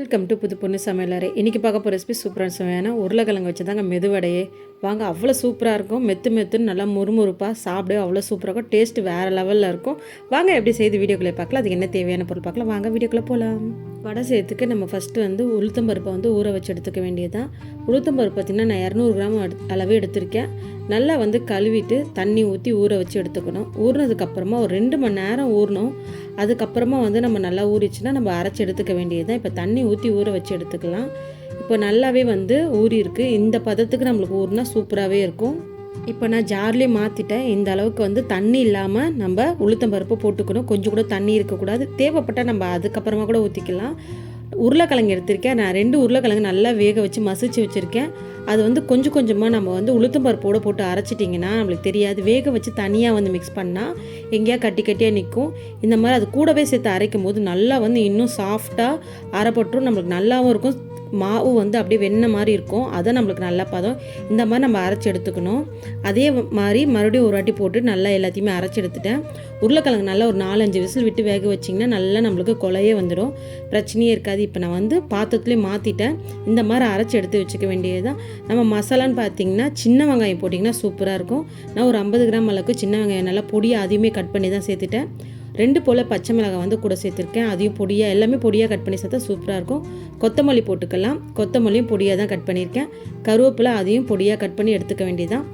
Welcome to புது பொண்ணு சமையலறை. இன்றைக்கி பார்க்க போகிற ரெசிபி சூப்பரான சமையல்னா உருளைக்கிழங்கு வச்சு தாங்க மெதுவடையே. வாங்க அவ்வளோ சூப்பராக இருக்கும். மெத்து மெத்துன்னு நல்லா முறுமுறுப்பாக சாப்பிடவே அவ்வளோ சூப்பராக இருக்கும். டேஸ்ட் வேறு லெவலில் இருக்கும். வாங்க எப்படி செய்து வீடியோக்குள்ளே பார்க்கலாம். அதுக்கு என்ன தேவையான பொருள் பார்க்கலாம். வாங்க வீடியோக்குள்ளே போகலாம் வடை செய்யறதுக்கு நம்ம ஃபஸ்ட்டு வந்து உளுத்தம்பருப்பை வந்து ஊற வச்சு எடுத்துக்க வேண்டியதுதான். உளுத்தம்பருப்பு பார்த்திங்கன்னா நான் இரநூறு கிராம் எடு- அளவு எடுத்திருக்கேன். நல்லா வந்து கழுவிட்டு தண்ணி ஊற்றி ஊற வச்சு எடுத்துக்கணும். ஊறினதுக்கப்புறமா ஒரு ரெண்டு மணி நேரம் ஊறணும். அதுக்கப்புறமா வந்து நம்ம நல்லா ஊறிச்சுன்னா நம்ம அரைச்சி எடுத்துக்க வேண்டியதுதான். இப்போ தண்ணி ஊற்றி ஊற வச்சு எடுத்துக்கலாம். இப்போ நல்லாவே வந்து ஊறிருக்கு இந்த பதத்துக்கு நம்மளுக்கு ஊறினா சூப்பராகவே இருக்கும். இப்போ நான் ஜார்லேயே மாற்றிட்டேன் இந்த அளவுக்கு வந்து தண்ணி இல்லாமல் நம்ம உளுத்தம்பருப்பு போட்டுக்கணும். கொஞ்சம் கூட தண்ணி இருக்கக்கூடாது. தேவைப்பட்டால் நம்ம அதுக்கப்புறமா கூட ஊற்றிக்கலாம் உருளைக்கிழங்கு எடுத்திருக்கேன். நான் ரெண்டு உருளைக்கிழங்கு நல்லா வேக வச்சு மசிச்சு வச்சுருக்கேன். அது வந்து கொஞ்சம் கொஞ்சமாக நம்ம வந்து உளுத்தம்பருப்போட போட்டு அரைச்சிட்டிங்கன்னா நம்மளுக்கு தெரியாது. வேக வச்சு தனியாக வந்து மிக்ஸ் பண்ணால் எங்கேயா கட்டி கட்டியாக நிற்கும் இந்த மாதிரி அது கூடவே சேர்த்து அரைக்கும் போது நல்லா வந்து இன்னும் சாஃப்டாக அரைப்பட்டும் நம்மளுக்கு நல்லாவும் இருக்கும். மாவு வந்து அப்படியே வெண்ணெய் மாதிரி இருக்கும். அதை நம்மளுக்கு நல்லா பதம். இந்த மாதிரி நம்ம அரைச்சி எடுத்துக்கணும். அதே மாதிரி மறுபடியும் ஒரு வாட்டி போட்டு நல்லா எல்லாத்தையுமே அரைச்சி எடுத்துட்டேன். உருளைக்கிழங்கு நல்லா ஒரு நாலஞ்சு விசில் விட்டு வேக வச்சிங்கன்னா நல்லா நம்மளுக்கு கொலையே வந்துடும். பிரச்சனையே இருக்காது. இப்போ நான் வந்து பாத்திரத்துலேயே மாற்றிட்டேன் இந்த மாதிரி அரைச்சி எடுத்து வச்சுக்க வேண்டியது தான் நம்ம மசாலான்னு பார்த்தீங்கன்னா சின்ன வெங்காயம் போட்டிங்கன்னா சூப்பராக இருக்கும். நான் ஒரு ஐம்பது கிராம் அளவுக்கு சின்ன வெங்காயம் நல்லா பொடியை அதையுமே கட் பண்ணி தான் சேர்த்துட்டேன். ரெண்டு போல் பச்சை மிளகாய் வந்து கூட சேர்த்துருக்கேன். அதையும் பொடியாக எல்லாமே பொடியாக கட் பண்ணி சேர்த்தா சூப்பராக இருக்கும். கொத்தமல்லி போட்டுக்கலாம். கொத்தமல்லியும் பொடியாக தான் கட் பண்ணியிருக்கேன். கருவேப்பிலை அதையும் பொடியாக கட் பண்ணி எடுத்துக்க வேண்டியதான்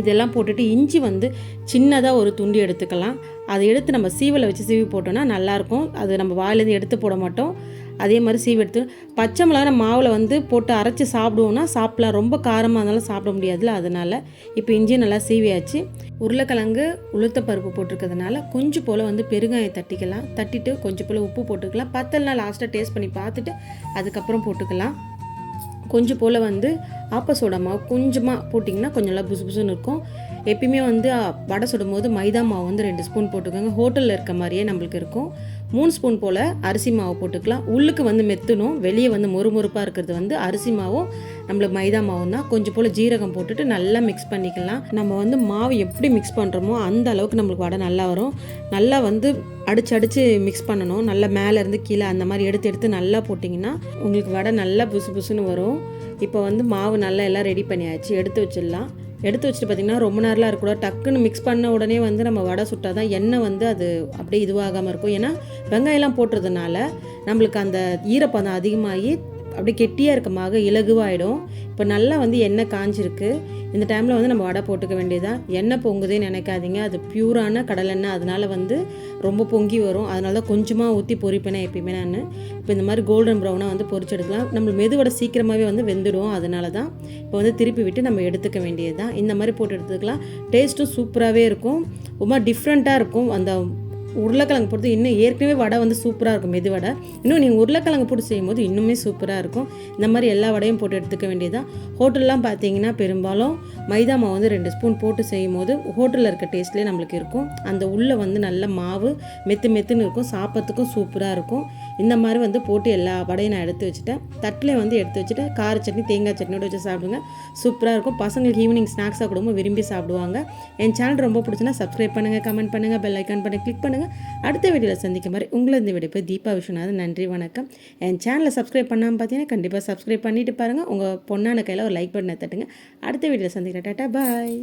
இதெல்லாம் போட்டுட்டு இஞ்சி வந்து சின்னதாக ஒரு துண்டு எடுத்துக்கலாம். அதை எடுத்து நம்ம சீவலை வச்சு சீவி போட்டோம்னா நல்லாயிருக்கும் அது நம்ம வாயிலேருந்து எடுத்து போட மாட்டோம். அதே மாதிரி சீவி எடுத்து பச்சை மிளகா நம்ம மாவில் வந்து போட்டு அரைச்சி சாப்பிடுவோம்னா சாப்பிடலாம். ரொம்ப காரமாக இருந்தாலும் சாப்பிட முடியாதுல்ல அதனால் இப்போ இஞ்சி நல்லா சீவியாச்சு. உருளைக்கிழங்கு உளுத்த பருப்பு போட்டிருக்கிறதுனால கொஞ்சம் போல் வந்து பெருங்காயம் தட்டிக்கலாம். தட்டிட்டு கொஞ்சம் போல் உப்பு போட்டுக்கலாம். பத்தல்னா லாஸ்ட்டாக டேஸ்ட் பண்ணி பார்த்துட்டு அதுக்கப்புறம் போட்டுக்கலாம். கொஞ்சம் போல் வந்து ஆப்ப சோடா மாவு கொஞ்சமாக போட்டிங்கன்னா கொஞ்சம் நல்லா புசு புசுன்னு இருக்கும். எப்பயுமே வந்து வடை வடை சுடும்போது மைதா மாவு வந்து ரெண்டு ஸ்பூன் போட்டுக்கோங்க. ஹோட்டலில் இருக்க மாதிரியே நம்மளுக்கு இருக்கும். மூணு ஸ்பூன் போல் அரிசி மாவு போட்டுக்கலாம். உள்ளுக்கு வந்து மெத்தணும். வெளியே வந்து மொறுமொறுப்பாக இருக்கிறது வந்து அரிசி மாவும் நம்மளுக்கு மைதா மாவும் தான். கொஞ்சம் போல் ஜீரகம் போட்டுட்டு நல்லா மிக்ஸ் பண்ணிக்கலாம். நம்ம வந்து மாவு எப்படி மிக்ஸ் பண்ணுறோமோ அந்த அளவுக்கு நம்மளுக்கு வடை நல்லா வரும். நல்லா வந்து அடிச்சு அடித்து மிக்ஸ் பண்ணணும். நல்லா மேலேருந்து கீழே அந்த மாதிரி எடுத்து எடுத்து நல்லா போட்டிங்கன்னா உங்களுக்கு வடை நல்லா புசு புசுன்னு வரும். இப்போ வந்து மாவு நல்லா எல்லாம் ரெடி பண்ணியாச்சு. எடுத்து வச்சிடலாம். எடுத்து வச்சுட்டு பார்த்திங்கன்னா ரொம்ப நேரம்லாம் இருக்கக்கூடாது. டக்குன்னு மிக்ஸ் பண்ண உடனே வந்து நம்ம வடை சுட்டால் தான் எண்ணெய் வந்து அது அப்படியே இதுவாகாமல் இருக்கும். ஏன்னா வெங்காயம்லாம் போட்டுறதுனால நம்மளுக்கு அந்த ஈரப்பதம் அதிகமாகி அப்படியே கெட்டியாக இருக்கமாக இலகுவாயிடும். இப்போ நல்லா வந்து எண்ணெய் காஞ்சிருக்கு. இந்த டைமில் வந்து நம்ம வடை போட்டுக்க வேண்டியதான் எண்ணெய் பொங்குதேன்னு நினைக்காதீங்க. அது பியூரான கடலெண்ணெய் அதனால வந்து ரொம்ப பொங்கி வரும். அதனால தான் கொஞ்சமாக ஊற்றி பொறிப்பேனே எப்பயுமே நான். இப்போ இந்த மாதிரி கோல்டன் ப்ரௌனாக வந்து பொரிச்சு எடுக்கலாம். நம்ம மெதுவடை சீக்கிரமாகவே வந்து வெந்துடும். அதனால தான் இப்போ வந்து திருப்பி விட்டு நம்ம எடுத்துக்க வேண்டியது தான் இந்த மாதிரி போட்டு எடுத்துக்கலாம். டேஸ்ட்டும் சூப்பராகவே இருக்கும். ரொம்ப டிஃப்ரெண்ட்டாக இருக்கும். அந்த உருளைக்கிழங்கு போட்டு இன்னும் ஏற்கனவே வடை வந்து சூப்பராக இருக்கும் மெது வடை. இன்னும் நீங்கள் உருளைக்கிழங்கு போட்டு செய்யும்போது இன்னுமே சூப்பராக இருக்கும். இந்த மாதிரி எல்லா வடையும் போட்டு எடுத்துக்க வேண்டியதான் ஹோட்டல்லாம் பார்த்தீங்கன்னா பெரும்பாலும் மைதா மாவு வந்து ரெண்டு ஸ்பூன் போட்டு செய்யும் போது ஹோட்டலில் இருக்க டேஸ்ட்லேயே நம்மளுக்கு இருக்கும். அந்த உள்ளே வந்து நல்ல மாவு மெத்து மெத்துன்னு இருக்கும். சாப்பிட்றதுக்கும் சூப்பராக இருக்கும். இந்த மாதிரி வந்து போட்டு எல்லா வடையும் நான் எடுத்து வச்சுட்டேன். தட்டில் வந்து எடுத்து வச்சுட்டு கார சட்னி தேங்காய் சட்னியோட வச்சு சாப்பிடுங்க. சூப்பராக இருக்கும். பசங்களுக்கு ஈவினிங் ஸ்நாக்ஸாக கொடுக்கும் விரும்பி சாப்பிடுவாங்க. என் சேனல் ரொம்ப பிடிச்சுன்னா சப்ஸ்கிரைப் பண்ணுங்கள் கமெண்ட் பண்ணுங்கள் பெல் ஐக்கான் பண்ணி கிளிக் பண்ணுங்கள் அடுத்த வீடியோவில் சந்திக்கும் மாதிரி உங்களை இந்த வீடியோ போய் தீபா விஸ்வநாதன். நன்றி வணக்கம். என் சேனலை சப்ஸ்கிரைப் பண்ணாமல் பார்த்தீங்கன்னா கண்டிப்பாக சப்ஸ்கிரைப் பண்ணிட்டு பாருங்கள் உங்கள் பொண்ணான கையில் ஒரு லைக் பட்டனை தட்டுங்க. அடுத்த வீடியோவில் சந்திக்கிறேன். Tata bye.